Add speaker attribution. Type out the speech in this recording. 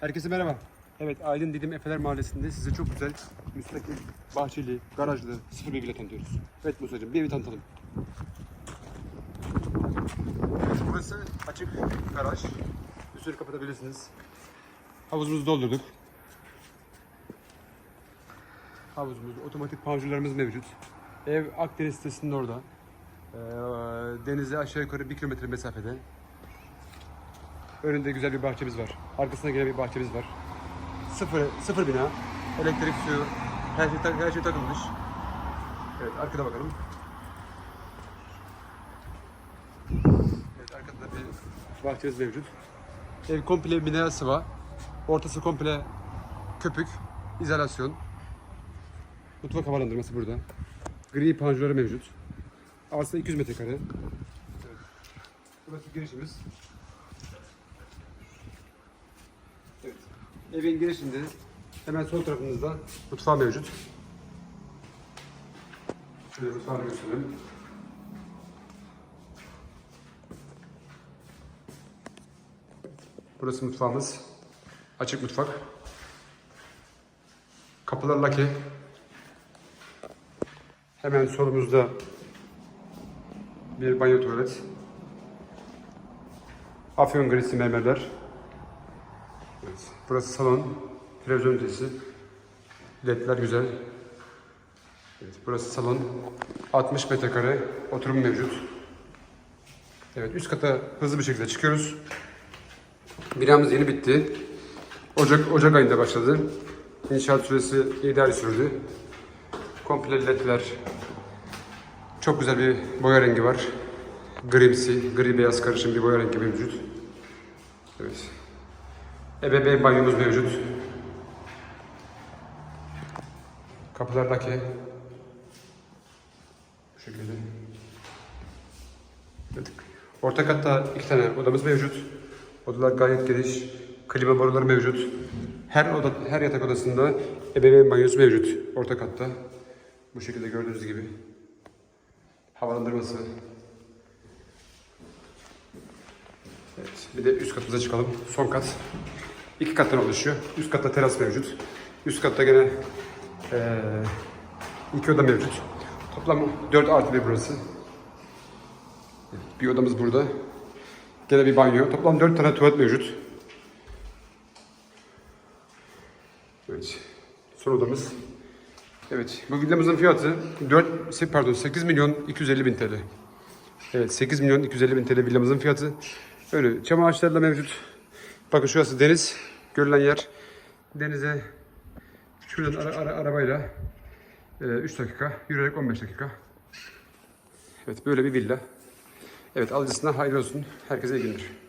Speaker 1: Herkese merhaba. Evet Aydın Didim Efeler Mahallesi'nde size çok güzel, müstakil, bahçeli, garajlı, sıfır bir villa tanıtıyoruz. Evet Musa'cığım bir evi tanıtalım. Burası açık garaj. Üstünü kapatabilirsiniz. Havuzumuzu doldurduk. Havuzumuz, otomatik panjurlarımız mevcut. Ev Akdeniz sitesinin orada. Ee, denize aşağı yukarı bir kilometre mesafede. Önünde güzel bir bahçemiz var. Arkasına gelen bir bahçemiz var. Sıfır, sıfır bina. Elektrik, su, her şey, her şey takılmış. Evet, arkada bakalım. Evet, arkada da bir bahçemiz mevcut. Ev komple mineral sıva. Ortası komple köpük, izolasyon. Mutfak havalandırması burada. Gri panjurları mevcut. Arsa 200 metrekare. Evet. Burası girişimiz. Evet. Evin girişinde hemen sol tarafımızda mutfağı mevcut. Şöyle mutfağını gösterelim. Burası mutfağımız. Açık mutfak. Kapılar lake. Hemen solumuzda bir banyo tuvalet. Afyon grisi mermerler. Evet, burası salon. Televizyon ünitesi. Ledler güzel. Evet, burası salon. 60 metrekare oturum mevcut. Evet, üst kata hızlı bir şekilde çıkıyoruz. Binamız yeni bitti. Ocak Ocak ayında başladı. İnşaat süresi 7 ay sürdü. Komple ledler. Çok güzel bir boya rengi var. Grimsi, gri beyaz karışım bir boya rengi mevcut. Evet. Ebeveyn banyomuz mevcut. Kapılar lake. Bu şekilde. Evet. Orta katta iki tane odamız mevcut. Odalar gayet geniş. Klima boruları mevcut. Her oda, her yatak odasında ebeveyn banyosu mevcut. Orta katta. Bu şekilde gördüğünüz gibi. Havalandırması. Evet. Bir de üst katımıza çıkalım. Son kat. İki kattan oluşuyor. Üst katta teras mevcut. Üst katta gene eee iki oda mevcut. Toplam 4 artı bir burası. Bir odamız burada. Gene bir banyo. Toplam 4 tane tuvalet mevcut. Evet. Son odamız. Evet. Bu villamızın fiyatı 4, pardon 8 milyon 250 bin TL. Evet 8 milyon 250 bin TL villamızın fiyatı. Öyle çam ağaçlarıyla mevcut. Bakın şurası deniz. Görülen yer. Denize şuradan ara, ara, arabayla 3 dakika, yürüyerek 15 dakika. Evet böyle bir villa. Evet alıcısına hayırlı olsun. Herkese iyi günler.